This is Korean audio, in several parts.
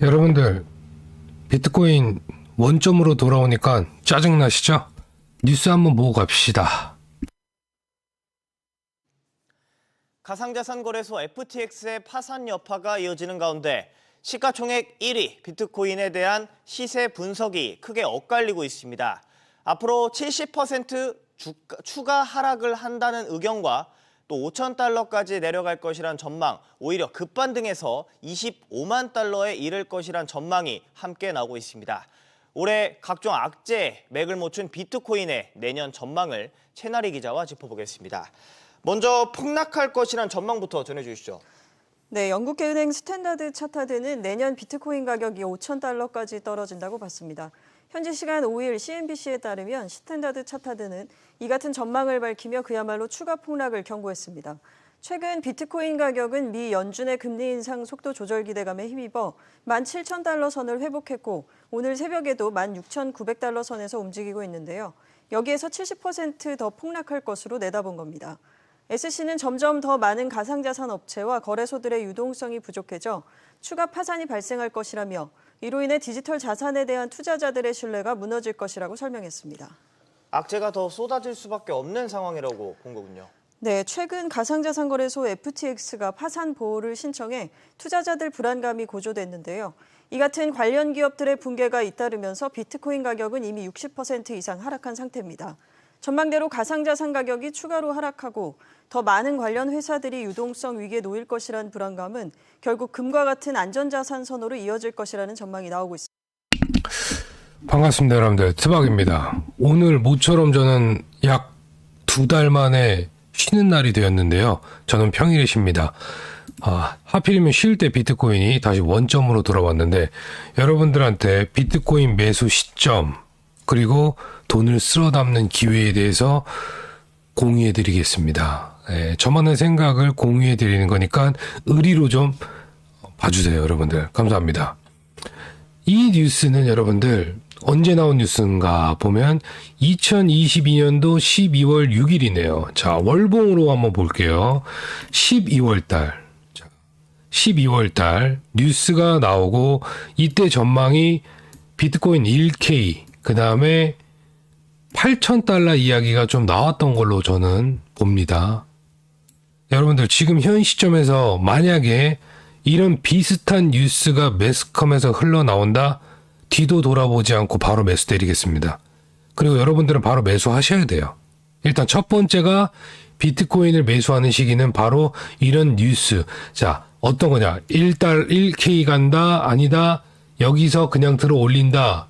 여러분들 비트코인 원점으로 돌아오니까 짜증나시죠? 뉴스 한번 보고 갑시다. 가상자산 거래소 FTX의 파산 여파가 이어지는 가운데 시가총액 1위 비트코인에 대한 시세 분석이 크게 엇갈리고 있습니다. 앞으로 70% 주가, 추가 하락을 한다는 의견과 또 5천 달러까지 내려갈 것이란 전망, 오히려 급반등해서 25만 달러에 이를 것이란 전망이 함께 나오고 있습니다. 올해 각종 악재에 맥을 못 춘 비트코인의 내년 전망을 채나리 기자와 짚어보겠습니다. 먼저 폭락할 것이란 전망부터 전해주시죠. 네, 영국계 은행 스탠다드 차타드는 내년 비트코인 가격이 5천 달러까지 떨어진다고 봤습니다. 현지 시간 5일 CNBC에 따르면 스탠다드 차타드는 이 같은 전망을 밝히며 그야말로 추가 폭락을 경고했습니다. 최근 비트코인 가격은 미 연준의 금리 인상 속도 조절 기대감에 힘입어 17,000달러 선을 회복했고 오늘 새벽에도 16,900달러 선에서 움직이고 있는데요. 여기에서 70%더 폭락할 것으로 내다본 겁니다. SC는 점점 더 많은 가상자산 업체와 거래소들의 유동성이 부족해져 추가 파산이 발생할 것이라며 이로 인해 디지털 자산에 대한 투자자들의 신뢰가 무너질 것이라고 설명했습니다. 악재가 더 쏟아질 수밖에 없는 상황이라고 본 거군요. 네, 최근 가상자산 거래소 FTX가 파산 보호를 신청해 투자자들 불안감이 고조됐는데요. 이 같은 관련 기업들의 붕괴가 잇따르면서 비트코인 가격은 이미 60% 이상 하락한 상태입니다. 전망대로 가상자산 가격이 추가로 하락하고 더 많은 관련 회사들이 유동성 위기에 놓일 것이라는 불안감은 결국 금과 같은 안전자산 선호로 이어질 것이라는 전망이 나오고 있습니다. 반갑습니다, 여러분들. 트박입니다. 오늘 모처럼 저는 약 두 달 만에 쉬는 날이 되었는데요. 저는 평일에 쉽니다. 아, 하필이면 쉴 때 비트코인이 다시 원점으로 돌아왔는데 여러분들한테 비트코인 매수 시점 그리고 돈을 쓸어 담는 기회에 대해서 공유해 드리겠습니다. 예, 저만의 생각을 공유해 드리는 거니까 의리로 좀 봐주세요, 여러분들. 감사합니다. 이 뉴스는 여러분들 언제 나온 뉴스인가 보면 2022년도 12월 6일이네요. 자, 월봉으로 한번 볼게요. 12월 달. 자, 12월 달 뉴스가 나오고 이때 전망이 비트코인 1K 그 다음에 8,000달러 이야기가 좀 나왔던 걸로 저는 봅니다. 여러분들 지금 현 시점에서 만약에 이런 비슷한 뉴스가 매스컴에서 흘러나온다? 뒤도 돌아보지 않고 바로 매수 때리겠습니다. 그리고 여러분들은 바로 매수하셔야 돼요. 일단 첫 번째가 비트코인을 매수하는 시기는 바로 이런 뉴스. 자, 어떤 거냐? 1달 1K 간다? 아니다? 여기서 그냥 들어 올린다?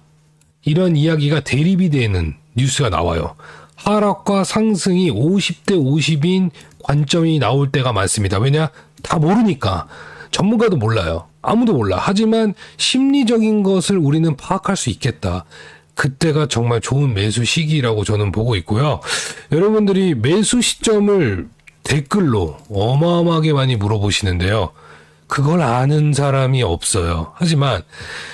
이런 이야기가 대립이 되는 뉴스가 나와요. 하락과 상승이 50대 50인 관점이 나올 때가 많습니다. 왜냐? 다 모르니까. 전문가도 몰라요. 아무도 몰라. 하지만 심리적인 것을 우리는 파악할 수 있겠다. 그때가 정말 좋은 매수 시기라고 저는 보고 있고요. 여러분들이 매수 시점을 댓글로 어마어마하게 많이 물어보시는데요. 그걸 아는 사람이 없어요. 하지만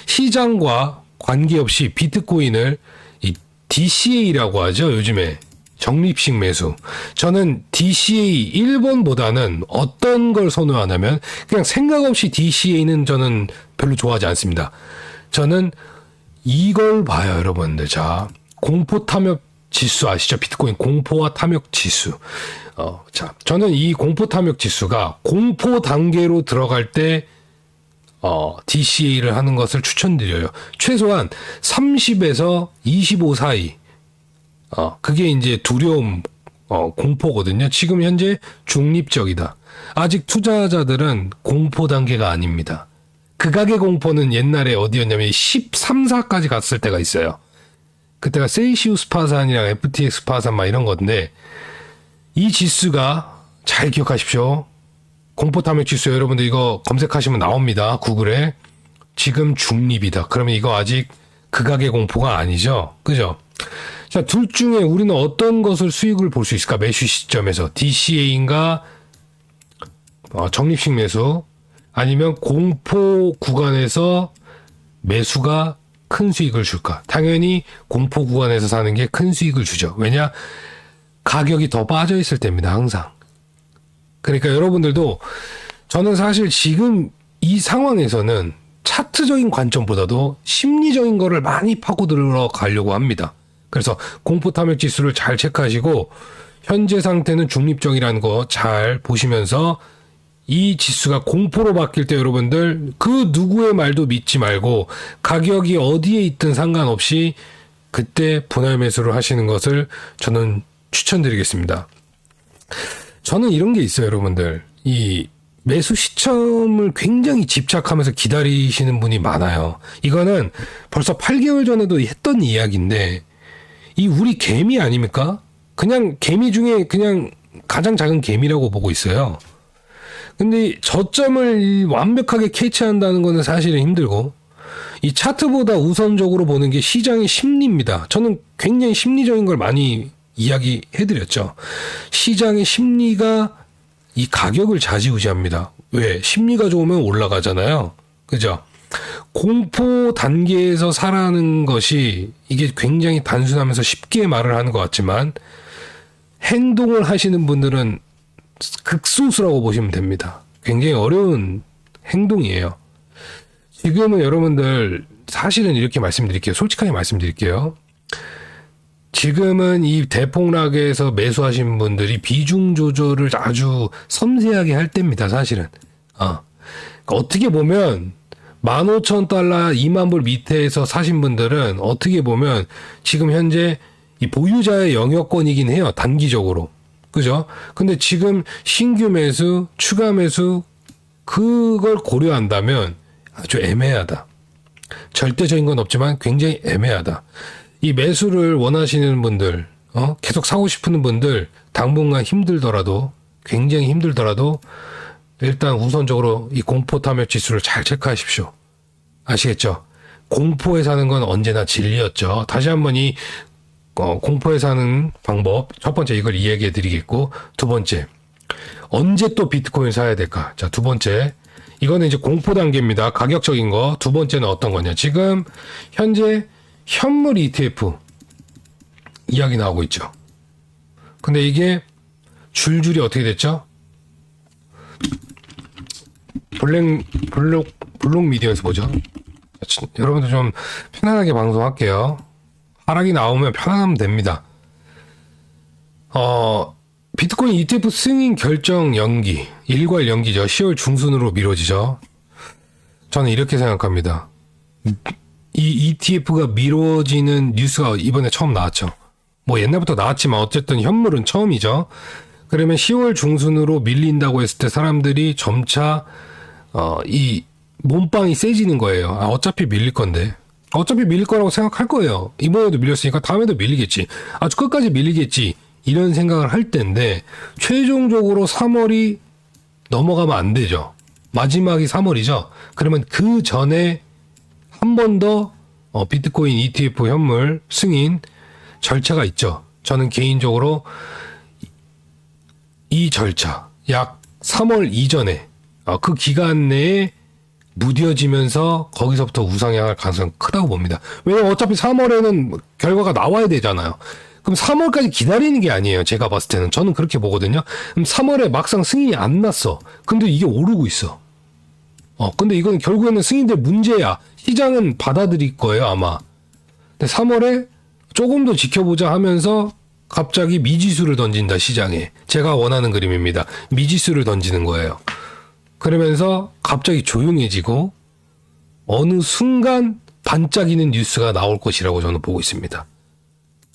시장과 관계없이 비트코인을 이 DCA라고 하죠. 요즘에 적립식 매수. 저는 DCA 1번보다는 어떤 걸 선호하냐면 그냥 생각 없이 DCA는 저는 별로 좋아하지 않습니다. 저는 이걸 봐요, 여러분들. 자, 공포 탐욕 지수 아시죠? 비트코인 공포와 탐욕 지수. 어, 자, 저는 이 공포 탐욕 지수가 공포 단계로 들어갈 때 어, DCA를 하는 것을 추천드려요. 최소한 30에서 25 사이. 어, 그게 이제 두려움, 어, 공포거든요. 지금 현재 중립적이다. 아직 투자자들은 공포 단계가 아닙니다. 극악의 공포는 옛날에 어디였냐면 13, 4까지 갔을 때가 있어요. 그때가 세이시우스 파산이랑 FTX 파산 막 이런 건데, 이 지수가 잘 기억하십시오. 공포 탐욕 지수 여러분들 이거 검색하시면 나옵니다. 구글에. 지금 중립이다. 그러면 이거 아직 극악의 공포가 아니죠. 그죠? 자, 둘 중에 우리는 어떤 것을 수익을 볼 수 있을까? 매수 시점에서. DCA인가? 어, 적립식 매수. 아니면 공포 구간에서 매수가 큰 수익을 줄까? 당연히 공포 구간에서 사는 게 큰 수익을 주죠. 왜냐? 가격이 더 빠져 있을 때입니다. 항상. 그러니까 여러분들도 저는 사실 지금 이 상황에서는 차트적인 관점보다도 심리적인 거를 많이 파고 들어 가려고 합니다. 그래서 공포 탐욕 지수를 잘 체크하시고 현재 상태는 중립적이라는 거 잘 보시면서 이 지수가 공포로 바뀔 때 여러분들 그 누구의 말도 믿지 말고 가격이 어디에 있든 상관없이 그때 분할 매수를 하시는 것을 저는 추천드리겠습니다. 저는 이런 게 있어요, 여러분들. 이 매수 시점을 굉장히 집착하면서 기다리시는 분이 많아요. 이거는 벌써 8개월 전에도 했던 이야기인데, 이 우리 개미 아닙니까? 그냥 개미 중에 그냥 가장 작은 개미라고 보고 있어요. 근데 저점을 완벽하게 캐치한다는 거는 사실은 힘들고, 이 차트보다 우선적으로 보는 게 시장의 심리입니다. 저는 굉장히 심리적인 걸 많이 이야기해드렸죠. 시장의 심리가 이 가격을 좌지우지합니다. 왜? 심리가 좋으면 올라가잖아요. 그죠? 공포 단계에서 살아가는 것이 이게 굉장히 단순하면서 쉽게 말을 하는 것 같지만 행동을 하시는 분들은 극소수라고 보시면 됩니다. 굉장히 어려운 행동이에요. 지금은 여러분들 사실은 이렇게 말씀드릴게요. 솔직하게 말씀드릴게요. 지금은 이 대폭락에서 매수하신 분들이 비중 조절을 아주 섬세하게 할 때입니다, 사실은. 어. 그러니까 어떻게 보면 15,000달러, 2만 불 밑에서 사신 분들은 어떻게 보면 지금 현재 이 보유자의 영역권이긴 해요, 단기적으로. 그죠? 근데 지금 신규 매수, 추가 매수, 그걸 고려한다면 아주 애매하다. 절대적인 건 없지만 굉장히 애매하다. 이 매수를 원하시는 분들, 어? 계속 사고 싶은 분들, 당분간 힘들더라도, 굉장히 힘들더라도, 일단 우선적으로 이 공포 탐욕 지수를 잘 체크하십시오. 아시겠죠? 공포에 사는 건 언제나 진리였죠. 다시 한번 이, 어, 공포에 사는 방법, 첫 번째 이걸 이야기해 드리겠고, 두 번째, 언제 또 비트코인 사야 될까? 자, 두 번째, 이거는 이제 공포 단계입니다. 가격적인 거. 두 번째는 어떤 거냐? 지금 현재 현물 ETF 이야기 나오고 있죠. 근데 이게 줄줄이 어떻게 됐죠? 블랙 블록 블록 미디어에서 보죠. 자, 여러분들 좀 편안하게 방송할게요. 하락이 나오면 편안하면 됩니다. 어, 비트코인 ETF 승인 결정 연기, 일괄 연기죠. 10월 중순으로 미뤄지죠. 저는 이렇게 생각합니다. 이 ETF가 미뤄지는 뉴스가 이번에 처음 나왔죠. 뭐 옛날부터 나왔지만 어쨌든 현물은 처음이죠. 그러면 10월 중순으로 밀린다고 했을 때 사람들이 점차 어, 이 몸빵이 세지는 거예요. 아, 어차피 밀릴 건데. 어차피 밀릴 거라고 생각할 거예요. 이번에도 밀렸으니까 다음에도 밀리겠지. 아주 끝까지 밀리겠지. 이런 생각을 할 때인데 최종적으로 3월이 넘어가면 안 되죠. 마지막이 3월이죠. 그러면 그 전에 한 번더 어, 비트코인 ETF 현물 승인 절차가 있죠. 저는 개인적으로 이 절차 약 3월 이전에 어, 그 기간 내에 무뎌지면서 거기서부터 우상향할 가능성이 크다고 봅니다. 왜냐면 어차피 3월에는 결과가 나와야 되잖아요. 그럼 3월까지 기다리는 게 아니에요. 제가 봤을 때는. 저는 그렇게 보거든요. 그럼 3월에 막상 승인이 안 났어. 근데 이게 오르고 있어. 어, 근데 이건 결국에는 승인될 문제야. 시장은 받아들일 거예요, 아마. 근데 3월에 조금 더 지켜보자 하면서 갑자기 미지수를 던진다, 시장에. 제가 원하는 그림입니다. 미지수를 던지는 거예요. 그러면서 갑자기 조용해지고 어느 순간 반짝이는 뉴스가 나올 것이라고 저는 보고 있습니다.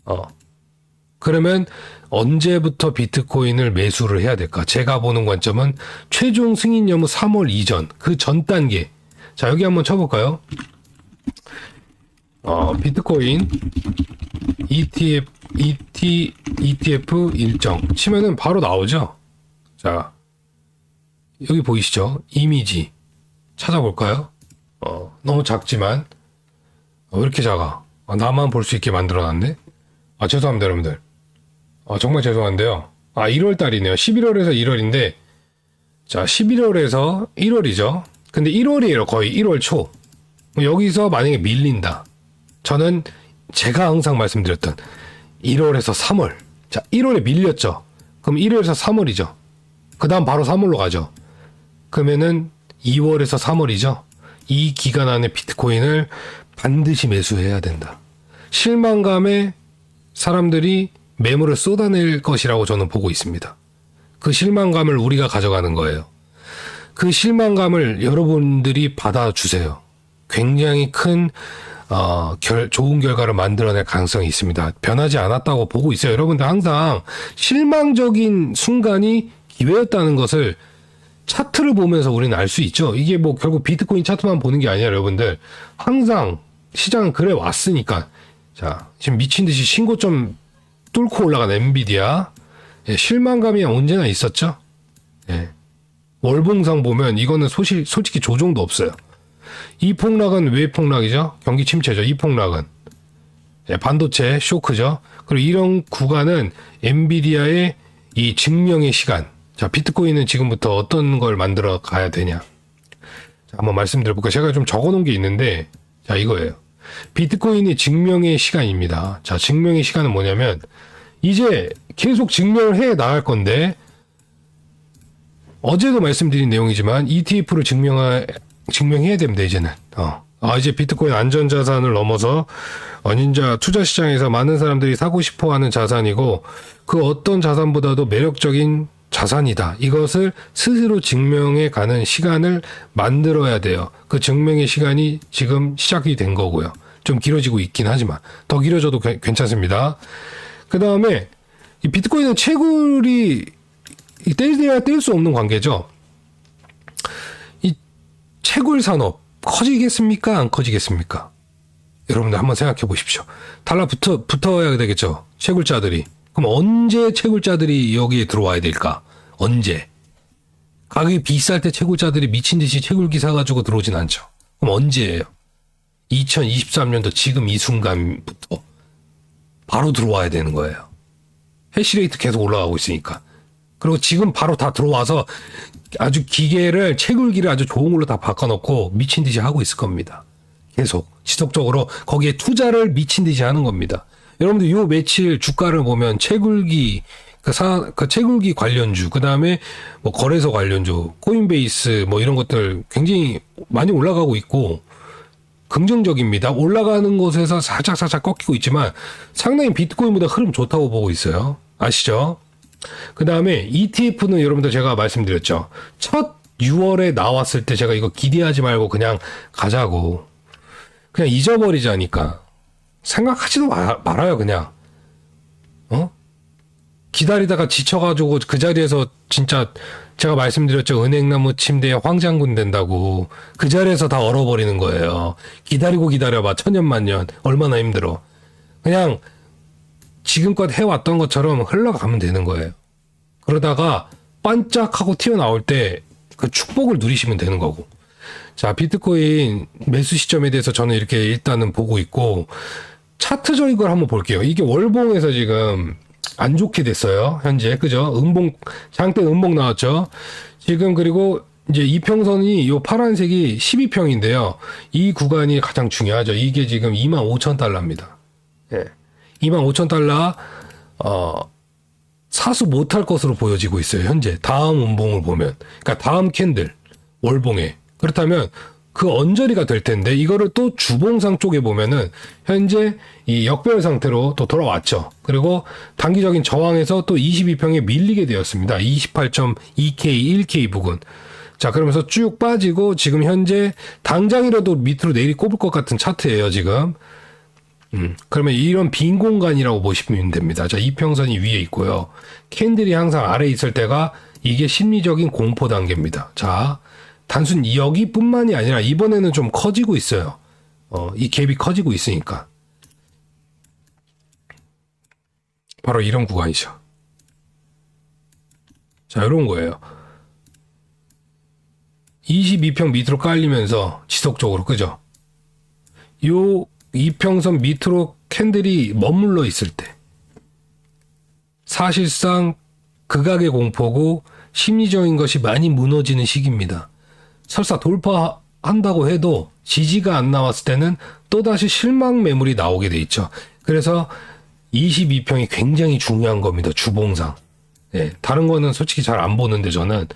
어. 그러면 언제부터 비트코인을 매수를 해야 될까? 제가 보는 관점은 최종 승인 여부 3월 이전, 그 전 단계. 자, 여기 한번 쳐볼까요? 어, 비트코인 ETF, ET, ETF 일정 치면은 바로 나오죠? 자, 여기 보이시죠? 이미지. 찾아볼까요? 어, 너무 작지만, 어, 왜 이렇게 작아? 아, 나만 볼 수 있게 만들어놨네? 아, 죄송합니다, 여러분들. 아, 정말 죄송한데요. 아, 1월 달이네요. 11월에서 1월인데, 자, 11월에서 1월이죠. 근데 1월이에요, 거의 1월 초. 여기서 만약에 밀린다. 저는 제가 항상 말씀드렸던 1월에서 3월. 자, 1월에 밀렸죠. 그럼 1월에서 3월이죠. 그 다음 바로 3월로 가죠. 그러면은 2월에서 3월이죠. 이 기간 안에 비트코인을 반드시 매수해야 된다. 실망감에 사람들이 매물을 쏟아낼 것이라고 저는 보고 있습니다. 그 실망감을 우리가 가져가는 거예요. 그 실망감을 여러분들이 받아주세요. 굉장히 큰, 어, 결, 좋은 결과를 만들어낼 가능성이 있습니다. 변하지 않았다고 보고 있어요. 여러분들 항상 실망적인 순간이 기회였다는 것을 차트를 보면서 우리는 알 수 있죠. 이게 뭐 결국 비트코인 차트만 보는 게 아니라 여러분들 항상 시장은 그래 왔으니까 자 지금 미친 듯이 신고점 뚫고 올라간 엔비디아 예, 실망감이 언제나 있었죠. 예. 월봉상 보면 이거는 소실, 솔직히 조정도 없어요. 이 폭락은 왜 폭락이죠? 경기 침체죠. 이 폭락은 예, 반도체 쇼크죠. 그리고 이런 구간은 엔비디아의 이 증명의 시간. 자, 비트코인은 지금부터 어떤 걸 만들어 가야 되냐? 자, 한번 말씀드려볼까요? 제가 좀 적어 놓은 게 있는데, 자, 이거예요. 비트코인이 증명의 시간입니다. 자, 증명의 시간은 뭐냐면, 이제 계속 증명을 해 나갈 건데, 어제도 말씀드린 내용이지만, ETF를 증명하, 증명해야 됩니다, 이제는. 어. 아, 이제 비트코인 안전자산을 넘어서, 어, 진짜 투자 시장에서 많은 사람들이 사고 싶어 하는 자산이고, 그 어떤 자산보다도 매력적인 자산이다. 이것을 스스로 증명해 가는 시간을 만들어야 돼요. 그 증명의 시간이 지금 시작이 된 거고요. 좀 길어지고 있긴 하지만 더 길어져도 괜- 괜찮습니다. 그 다음에 이 비트코인은 채굴이 떼야 뗄 수 없는 관계죠. 이 채굴 산업 커지겠습니까? 안 커지겠습니까? 여러분들 한번 생각해 보십시오. 달라붙어 붙어야 되겠죠. 채굴자들이. 그럼 언제 채굴자들이 여기에 들어와야 될까? 언제? 가격이 비쌀 때 채굴자들이 미친 듯이 채굴기 사가지고 들어오진 않죠. 그럼 언제예요? 2023년도 지금 이 순간부터 바로 들어와야 되는 거예요. 해시레이트 계속 올라가고 있으니까. 그리고 지금 바로 다 들어와서 아주 기계를 채굴기를 아주 좋은 걸로 다 바꿔놓고 미친 듯이 하고 있을 겁니다. 계속 지속적으로 거기에 투자를 미친 듯이 하는 겁니다. 여러분들 요 며칠 주가를 보면 채굴기 그 사, 그 채굴기 관련주, 그 다음에 뭐 거래소 관련주, 코인베이스 뭐 이런 것들 굉장히 많이 올라가고 있고, 긍정적입니다. 올라가는 곳에서 살짝살짝 꺾이고 있지만 상당히 비트코인보다 흐름 좋다고 보고 있어요. 아시죠? 그 다음에 ETF는 여러분들 제가 말씀드렸죠. 첫 6월에 나왔을 때 제가 이거 기대하지 말고 그냥 가자고. 그냥 잊어버리자니까. 생각하지도 마- 말아요, 그냥. 어? 기다리다가 지쳐가지고 그 자리에서 진짜 제가 말씀드렸죠. 은행나무 침대에 황장군 된다고. 그 자리에서 다 얼어버리는 거예요. 기다리고 기다려봐. 천년만년. 얼마나 힘들어. 그냥 지금껏 해왔던 것처럼 흘러가면 되는 거예요. 그러다가 반짝하고 튀어나올 때 그 축복을 누리시면 되는 거고. 자, 비트코인 매수 시점에 대해서 저는 이렇게 일단은 보고 있고, 차트적인 걸 한번 볼게요. 이게 월봉에서 지금 안 좋게 됐어요. 현재. 그죠? 음봉, 장대 음봉 나왔죠? 지금 그리고 이제 이평선이 요 파란색이 12평인데요. 이 구간이 가장 중요하죠. 이게 지금 2만 5천 달러입니다. 예. 2만 5천 달러, 어, 사수 못할 것으로 보여지고 있어요. 현재. 다음 음봉을 보면. 그러니까 다음 캔들, 월봉에. 그렇다면 그 언저리가 될 텐데 이거를 또 주봉상 쪽에 보면은 현재 이 역별 상태로 또 돌아왔죠. 그리고 단기적인 저항에서 또 22평에 밀리게 되었습니다. 28.2K, 1K 부근. 자, 그러면서 쭉 빠지고 지금 현재 당장이라도 밑으로 내리 꼽을 것 같은 차트예요, 지금. 음, 그러면 이런 빈 공간이라고 보시면 됩니다. 자, 이평선이 위에 있고요. 캔들이 항상 아래에 있을 때가 이게 심리적인 공포 단계입니다. 자, 단순 여기뿐만이 아니라 이번에는 좀 커지고 있어요. 어, 이 갭이 커지고 있으니까. 바로 이런 구간이죠. 자, 이런 거예요. 22평 밑으로 깔리면서 지속적으로, 그죠? 요 이평선 밑으로 캔들이 머물러 있을 때 사실상 극악의 공포고 심리적인 것이 많이 무너지는 시기입니다. 설사 돌파한다고 해도 지지가 안 나왔을 때는 또다시 실망 매물이 나오게 돼 있죠. 그래서 22평이 굉장히 중요한 겁니다. 주봉상. 예, 다른 거는 솔직히 잘 안 보는데 저는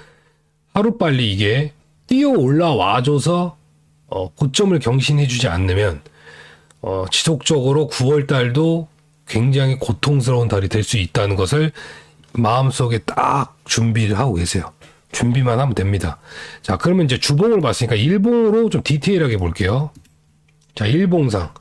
하루빨리 이게 뛰어 올라와줘서 어, 고점을 경신해주지 않으면 어, 지속적으로 9월 달도 굉장히 고통스러운 달이 될 수 있다는 것을 마음속에 딱 준비를 하고 계세요. 준비만 하면 됩니다. 자, 그러면 이제 주봉을 봤으니까 일봉으로 좀 디테일하게 볼게요. 자, 일봉상.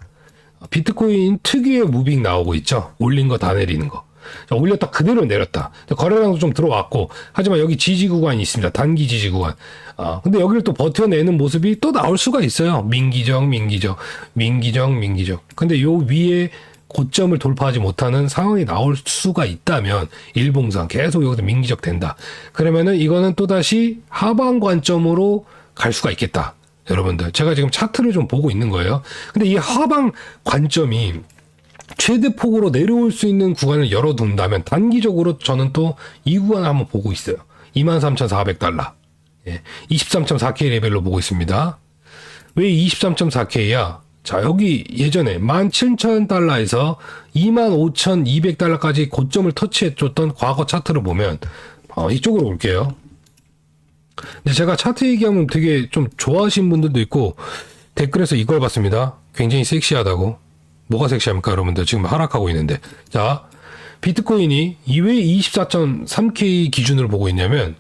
비트코인 특유의 무빙 나오고 있죠. 올린 거 다 내리는 거. 자, 올렸다 그대로 내렸다. 자, 거래량도 좀 들어왔고, 하지만 여기 지지 구간이 있습니다. 단기 지지 구간. 아, 근데 여기를 또 버텨내는 모습이 또 나올 수가 있어요. 민기적, 민기적, 민기적, 민기적. 근데 요 위에 고점을 돌파하지 못하는 상황이 나올 수가 있다면 일봉상 계속 여기서 민기적 된다. 그러면은 이거는 또다시 하방 관점으로 갈 수가 있겠다. 여러분들 제가 지금 차트를 좀 보고 있는 거예요. 근데 이 하방 관점이 최대 폭으로 내려올 수 있는 구간을 열어둔다면 단기적으로 저는 또 이 구간을 한번 보고 있어요. 23,400달러. 예. 23.4K 레벨로 보고 있습니다. 왜 23.4K야? 자, 여기 예전에 17,000달러에서 25,200달러까지 고점을 터치해줬던 과거 차트를 보면, 어, 이쪽으로 올게요. 근데 제가 차트 얘기하면 되게 좀 좋아하시는 분들도 있고, 댓글에서 이걸 봤습니다. 굉장히 섹시하다고. 뭐가 섹시합니까, 여러분들? 지금 하락하고 있는데. 자, 비트코인이 이외 24.3K 기준으로 보고 있냐면,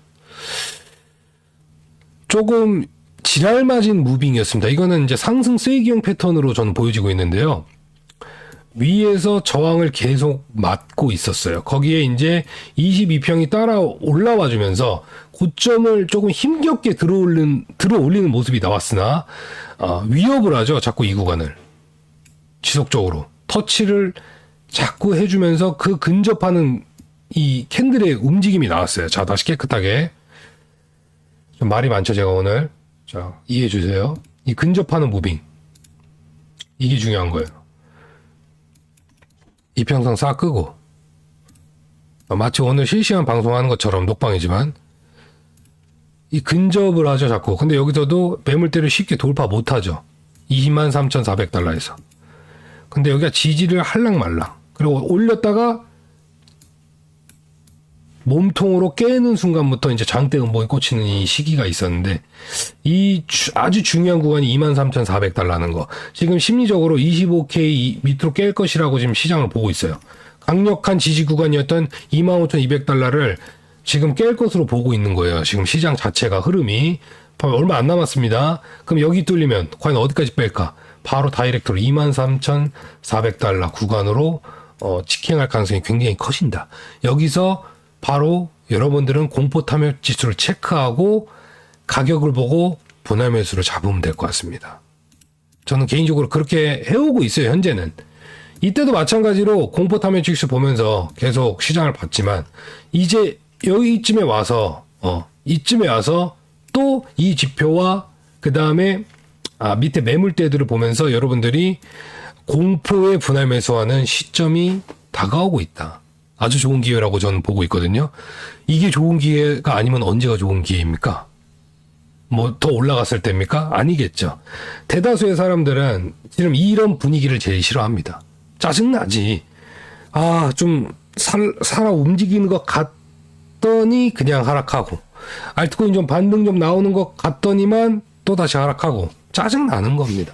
조금 지랄맞은 무빙이었습니다. 이거는 이제 상승 세기형 패턴으로 저는 보여지고 있는데요. 위에서 저항을 계속 맞고 있었어요. 거기에 이제 22평이 따라 올라와 주면서 고점을 조금 힘겹게 들어올리는, 들어올리는 모습이 나왔으나, 어, 위협을 하죠. 자꾸 이 구간을. 지속적으로. 터치를 자꾸 해주면서 그 근접하는 이 캔들의 움직임이 나왔어요. 자, 다시 깨끗하게. 좀 말이 많죠, 제가 오늘. 자, 이해해 주세요. 이 근접하는 무빙. 이게 중요한 거예요. 이평선 싹 끄고. 어, 마치 오늘 실시간 방송하는 것처럼 녹방이지만, 이 근접을 하죠, 자꾸. 근데 여기서도 매물대를 쉽게 돌파 못 하죠. 23,400달러에서. 근데 여기가 지지를 할랑말랑. 그리고 올렸다가 몸통으로 깨는 순간부터 이제 장대 음봉이 꽂히는 이 시기가 있었는데 이 주- 아주 중요한 구간이 23,400달러는 거. 지금 심리적으로 25K 밑으로 깰 것이라고 지금 시장을 보고 있어요. 강력한 지지 구간이었던 25,200달러를 지금 깰 것으로 보고 있는 거예요. 지금 시장 자체가 흐름이 얼마 안 남았습니다. 그럼 여기 뚫리면 과연 어디까지 뺄까? 바로 다이렉트로 23,400달러 구간으로 어, 직행할 가능성이 굉장히 커진다. 여기서 바로 여러분들은 공포 탐욕 지수를 체크하고 가격을 보고 분할 매수를 잡으면 될 것 같습니다. 저는 개인적으로 그렇게 해오고 있어요, 현재는. 이때도 마찬가지로 공포 탐욕 지수 보면서 계속 시장을 봤지만 이제 여기쯤에 와서 어, 이쯤에 와서 또 이 지표와 그 다음에 아, 밑에 매물대들을 보면서 여러분들이 공포의 분할 매수하는 시점이 다가오고 있다. 아주 좋은 기회라고 저는 보고 있거든요. 이게 좋은 기회가 아니면 언제가 좋은 기회입니까? 뭐 더 올라갔을 때입니까? 아니겠죠. 대다수의 사람들은 지금 이런 분위기를 제일 싫어합니다. 짜증나지. 아, 좀 살, 살아 움직이는 것 같더니 그냥 하락하고. 알트코인 좀 반등 좀 나오는 것 같더니만 또 다시 하락하고. 짜증나는 겁니다.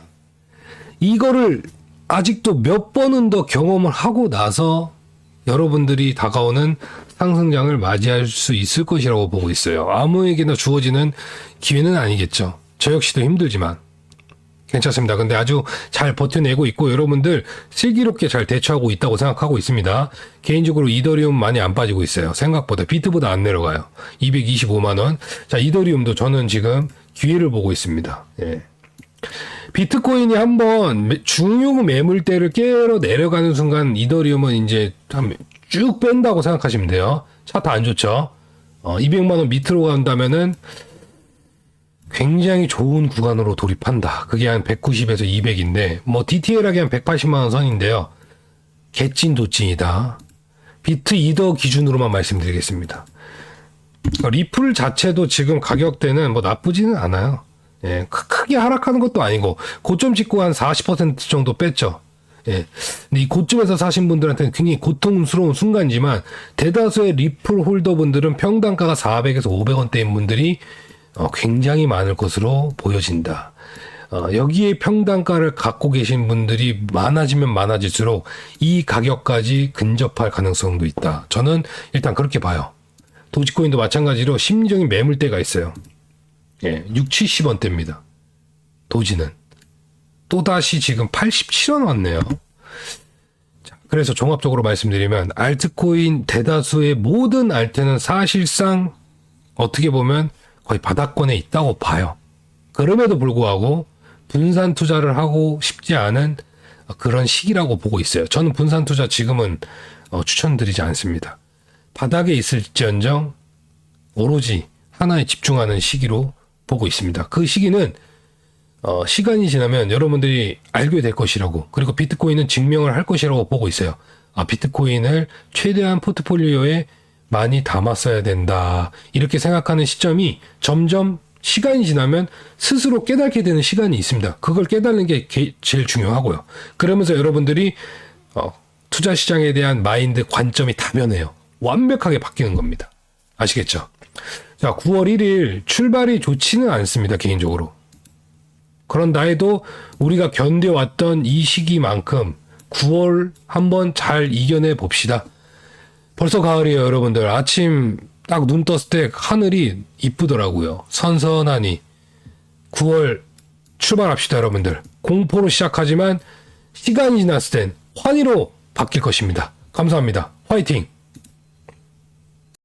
이거를 아직도 몇 번은 더 경험을 하고 나서 여러분들이 다가오는 상승장을 맞이할 수 있을 것이라고 보고 있어요. 아무에게나 주어지는 기회는 아니겠죠. 저 역시도 힘들지만. 괜찮습니다. 근데 아주 잘 버텨내고 있고 여러분들 슬기롭게 잘 대처하고 있다고 생각하고 있습니다. 개인적으로 이더리움 많이 안 빠지고 있어요. 생각보다 비트보다 안 내려가요. 225만 원. 자, 이더리움도 저는 지금 기회를 보고 있습니다. 예. 비트코인이 한번 매- 중요 매물대를 깨러 내려가는 순간 이더리움은 이제 한쭉 뺀다고 생각하시면 돼요. 차트 안 좋죠. 어, 200만 원 밑으로 간다면은 굉장히 좋은 구간으로 돌입한다. 그게 한 190에서 200인데 뭐 디테일하게 한 180만 원 선인데요. 개찐 도찐이다. 비트 이더 기준으로만 말씀드리겠습니다. 그러니까 리플 자체도 지금 가격대는 뭐 나쁘지는 않아요. 예, 크- 크게 하락하는 것도 아니고 고점 찍고 한 40% 정도 뺐죠. 예. 근데 이 고점에서 사신 분들한테는 굉장히 고통스러운 순간이지만 대다수의 리플 홀더분들은 평단가가 400에서 500원대인 분들이 어, 굉장히 많을 것으로 보여진다. 어, 여기에 평단가를 갖고 계신 분들이 많아지면 많아질수록 이 가격까지 근접할 가능성도 있다. 저는 일단 그렇게 봐요. 도지코인도 마찬가지로 심리적인 매물대가 있어요. 예, 6, 70원대입니다. 도지는. 또다시 지금 87원 왔네요. 자, 그래서 종합적으로 말씀드리면 알트코인 대다수의 모든 알트는 사실상 어떻게 보면 거의 바닥권에 있다고 봐요. 그럼에도 불구하고 분산 투자를 하고 싶지 않은 그런 시기라고 보고 있어요. 저는 분산 투자 지금은 어, 추천드리지 않습니다. 바닥에 있을지언정 오로지 하나에 집중하는 시기로 보고 있습니다. 그 시기는 어, 시간이 지나면 여러분들이 알게 될 것이라고 그리고 비트코인은 증명을 할 것이라고 보고 있어요. 아 비트코인을 최대한 포트폴리오에 많이 담았어야 된다 이렇게 생각하는 시점이 점점 시간이 지나면 스스로 깨닫게 되는 시간이 있습니다. 그걸 깨닫는 게 게- 제일 중요하고요. 그러면서 여러분들이 어, 투자 시장에 대한 마인드 관점이 다 변해요. 완벽하게 바뀌는 겁니다. 아시겠죠? 자, 9월 1일 출발이 좋지는 않습니다, 개인적으로. 그런다 해도 우리가 견뎌왔던 이 시기만큼 9월 한번 잘 이겨내 봅시다. 벌써 가을이에요, 여러분들. 아침 딱 눈 떴을 때 하늘이 이쁘더라고요. 선선하니. 9월 출발합시다, 여러분들. 공포로 시작하지만 시간이 지났을 땐 환희로 바뀔 것입니다. 감사합니다. 화이팅!